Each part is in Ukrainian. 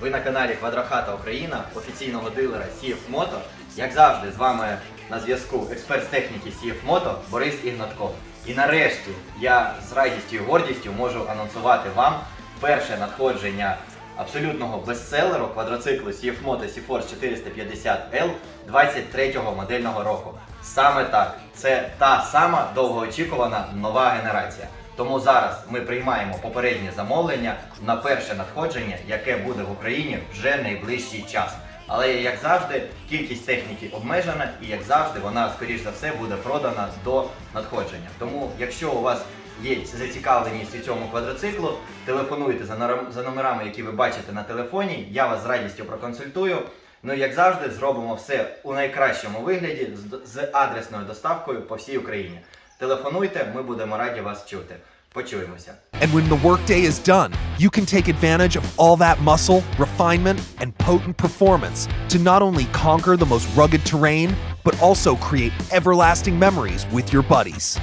Ви на каналі Квадрохата Україна, офіційного дилера CF Moto. Як завжди, з вами на зв'язку експерт з техніки CF Moto Борис Ігнатко. І нарешті я з радістю і гордістю можу анонсувати вам перше надходження абсолютного бестселеру квадроциклу CF Moto C-Force 450L 23-го модельного року. Саме так, це та сама довгоочікувана нова генерація. Тому зараз ми приймаємо попереднє замовлення на перше надходження, яке буде в Україні вже найближчий час. Але як завжди, кількість техніки обмежена, і як завжди, вона скоріш за все буде продана до надходження. Тому, якщо у вас є зацікавленість у цьому квадроциклу, телефонуйте за номерами, які ви бачите на телефоні. Я вас з радістю проконсультую. Ну і як завжди, зробимо все у найкращому вигляді з адресною доставкою по всій Україні. Телефонуйте, ми будемо раді вас чути. Почуємося. And when the workday is done, you can take advantage of all that muscle, refinement, and potent performance to not only conquer the most rugged terrain, but also create everlasting memories with your buddies.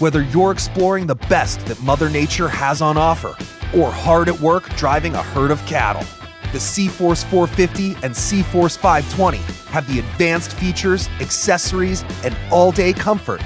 Whether you're exploring the best that Mother Nature has on offer, or hard at work driving a herd of cattle, the C-Force 450 and C-Force 520 have the advanced features, accessories, and all-day comfort